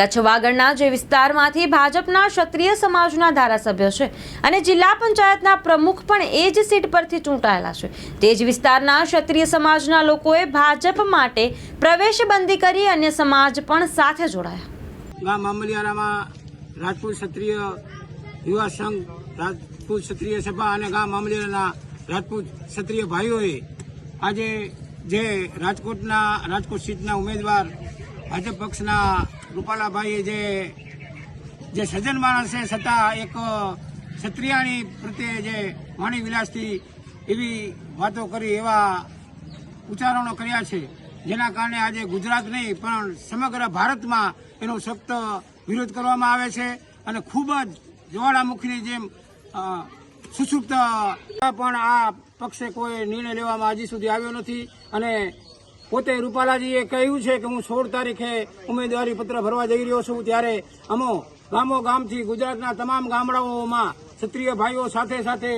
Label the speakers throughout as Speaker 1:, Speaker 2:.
Speaker 1: કચ્છ વાગડના જે વિસ્તારમાંથી ભાજપના ક્ષત્રિય સમાજના ધારાસભ્ય છે અને જિલ્લા પંચાયતના પ્રમુખ પણ એ જ સીટ પરથી ચૂંટાયેલા છે. તે જ વિસ્તારના ક્ષત્રિય સમાજના લોકોએ ભાજપ માટે પ્રવેશબંધી કરી અન્ય સમાજ પણ સાથે જોડાયા.
Speaker 2: ગામ મામલિયારામાં રાજપૂત ક્ષત્રિય યુવા સંઘ, રાજપૂત ક્ષત્રિય સભા અને ગામ મામલિયારાના રાજપૂત ક્ષત્રિય ભાઈઓએ આજે જે રાજકોટના, રાજકોટ સીટના ઉમેદવાર ભાજપ પક્ષના રૂપાલાભાઈએ જે જે સજ્જન માણસ છે છતાં એક ક્ષત્રિયાણી પ્રત્યે જે વાણી વિલાસથી એવી વાતો કરી, એવા ઉચ્ચારણો કર્યા છે. જેના કારણે આજે ગુજરાત નહીં, પણ સમગ્ર ભારતમાં એનો સખ્ત વિરોધ કરવામાં આવે છે અને ખૂબ જ જ્વાળામુખીની જેમ સુસુપ્ત પણ આ પક્ષે કોઈ નિર્ણય લેવામાં હજી સુધી આવ્યો નથી અને પોતે રૂપાલાજીએ કહ્યું છે કે હું સોળ તારીખે ઉમેદવારી પત્ર ભરવા જઈ રહ્યો છું ત્યારે અમો ગામો ગામથી ગુજરાતના તમામ ગામડાઓમાં ક્ષત્રિય ભાઈઓ સાથે સાથે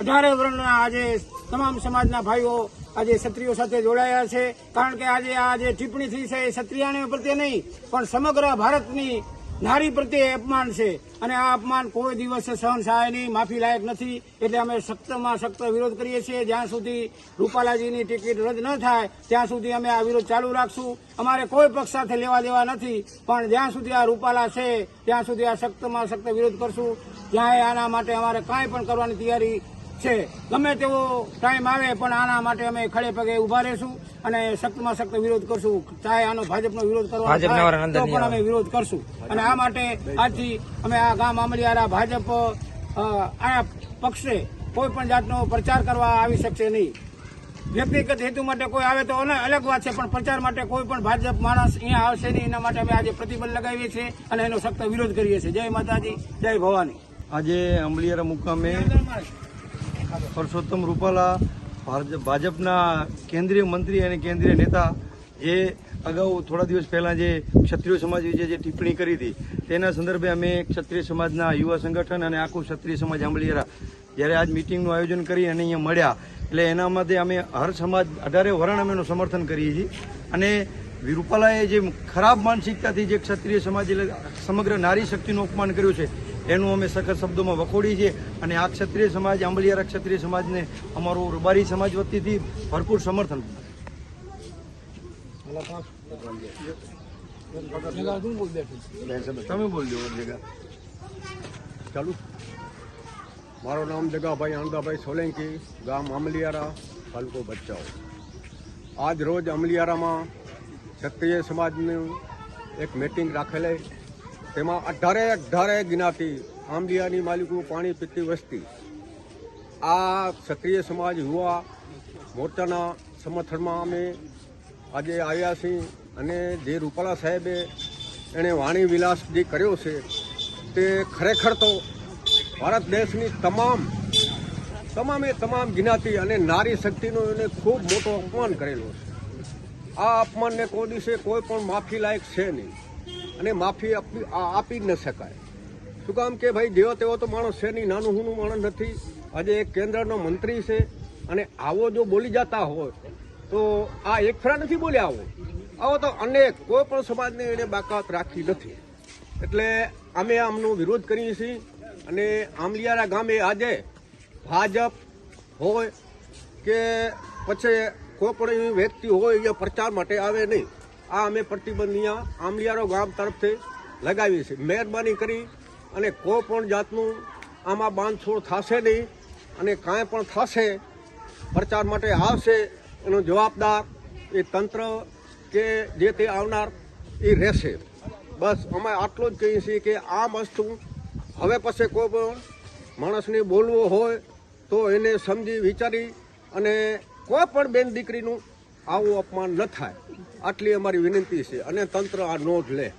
Speaker 2: અઢારે વર્ણના આજે તમામ સમાજના ભાઈઓ આજે ક્ષત્રિયો સાથે જોડાયા છે. કારણ કે આજે આ જે ટિપ્પણી થઈ છે એ ક્ષત્રિયાણી પ્રત્યે નહીં, પણ સમગ્ર ભારતની નારી પ્રત્યે અપમાન છે. અને આ અપમાન કોઈ દિવસે સહન સહાય નહીં, માફી લાયક નથી. એટલે અમે સખ્તમાં સખ્ત વિરોધ કરીએ છીએ. જ્યાં સુધી રૂપાલાજીની ટિકિટ રદ ન થાય, ત્યાં સુધી અમે આ વિરોધ ચાલુ રાખશું. અમારે કોઈ પક્ષ સાથે લેવા દેવા નથી. પણ જ્યાં સુધી આ રૂપાલા છે, ત્યાં સુધી આ સખ્તમાં સખ્ત વિરોધ કરશું. જ્યાં આના માટે અમારે કાંઈ પણ કરવાની તૈયારી છે. ગમે તેવો ટાઈમ આવે પણ આના માટે અમે ખડે પગે ઊભા રહેશું અને સખ્તમાં સખ્ત વિરોધ કરશું. ચાહે આનો ભાજપનો વિરોધ કરવા તો પણ અમે વિરોધ કરશું. અને આ માટે આજથી અમે આ ગામ આમલિયારા ભાજપ આ પક્ષે કોઈ પણ જાતનો પ્રચાર કરવા આવી શકશે નહીં. વ્યક્તિગત હેતુ માટે કોઈ આવે તો અલ- અલગ વાત છે પણ પ્રચાર માટે કોઈ પણ ભાજપ માણસ અહીંયા આવશે નહીં. એના માટે અમે આજે પ્રતિબંધ લગાવીએ છીએ અને એનો સખ્ત વિરોધ કરીએ છીએ. જય માતાજી જય ભવાની.
Speaker 3: આજે અમલિયારા મુકામે પરસોત્તમ રૂપાલા, ભાજ- ભાજપના કેન્દ્રીય મંત્રી અને કેન્દ્રીય નેતા જે અગાઉ થોડા દિવસ પહેલાં જે ક્ષત્રિય સમાજ વિશે જે ટિપ્પણી કરી હતી, તેના સંદર્ભે અમે ક્ષત્રિય સમાજના યુવા સંગઠન અને આખું ક્ષત્રિય સમાજ આંબલિયારા જ્યારે આજ મિટિંગનું આયોજન કરી અને અહીંયા મળ્યા, એટલે એના માટે અમે હર સમાજ અઢારે વરણ અમે સમર્થન કરીએ છીએ. અને રૂપાલાએ જે ખરાબ માનસિકતાથી જે ક્ષત્રિય સમાજ એટલે સમગ્ર નારી શક્તિનું અપમાન કર્યું છે એનું અમે સખત શબ્દોમાં વખોડીએ છીએ અને આ ક્ષત્રિય સમાજ, આંબલિયારા ક્ષત્રિય સમાજને અમારું રબારી સમાજ વતીથી ભરપૂર સમર્થન તમે બોલજો જગા
Speaker 4: ચાલુ. મારું નામ જગાભાઈ આનંદાભાઈ સોલંકી, ગામ અમલિયારા તાલુકો બચ્ચાઓ આજ રોજ અમલિયારામાં ક્ષત્રિય સમાજનું એક મિટિંગ રાખેલે તેમાં અઢારે અઢારે જ્ઞાતિ આંબલિયાની માલિકો પાણી પીતી વસ્તી. આ ક્ષત્રિય સમાજ યુવા મોરચાના સમર્થનમાં અમે આજે આવ્યા છીએ અને જે રૂપાલા સાહેબે એણે વાણી વિલાસ જે કર્યો છે તે ખરેખર તો ભારત દેશની તમામ, તમામે તમામ જ્ઞાતિ અને નારી શક્તિનો એને ખૂબ મોટો અપમાન કરેલો છે. આ અપમાનને કોઈ દિવસે કોઈ પણ માફી લાયક છે નહીં. અને માફી આપી આપી ન શકાય. શું કામ કે ભાઈ જેવો તેવો તો માણસ છે નહીં, નાનું હુનું માણસ નથી. આજે એક કેન્દ્રનો મંત્રી છે અને આવો જો બોલી જતા હોય, તો આ એક ફેરા નથી બોલ્યા આવો. આવો તો અનેક કોઈ પણ સમાજને એને બાકાત રાખી નથી. એટલે અમે આમનો વિરોધ કરીએ છીએ અને આમલિયારા ગામે આજે ભાજપ હોય કે પછી કોઈ પણ વ્યક્તિ હોય એ પ્રચાર માટે આવે નહીં. આ અમે પ્રતિબંધ અહીંયા ગામ તરફથી લગાવીએ છીએ. મહેરબાની કરી અને કોઈ પણ જાતનું આમાં બાંધછોડ થશે નહીં અને કાંઈ પણ થશે, પ્રચાર માટે આવશે, એનો જવાબદાર એ તંત્ર કે જે તે આવનાર એ રહેશે. બસ અમે આટલું જ કહીએ છીએ કે આ વસ્તુ હવે પછી કોઈ પણ માણસને બોલવો હોય તો એને સમજી વિચારી અને કોઈ પણ બેન દીકરીનું આવું અપમાન ન થાય. આટલી અમારી વિનંતી છે અને તંત્ર આ નોંધ લે.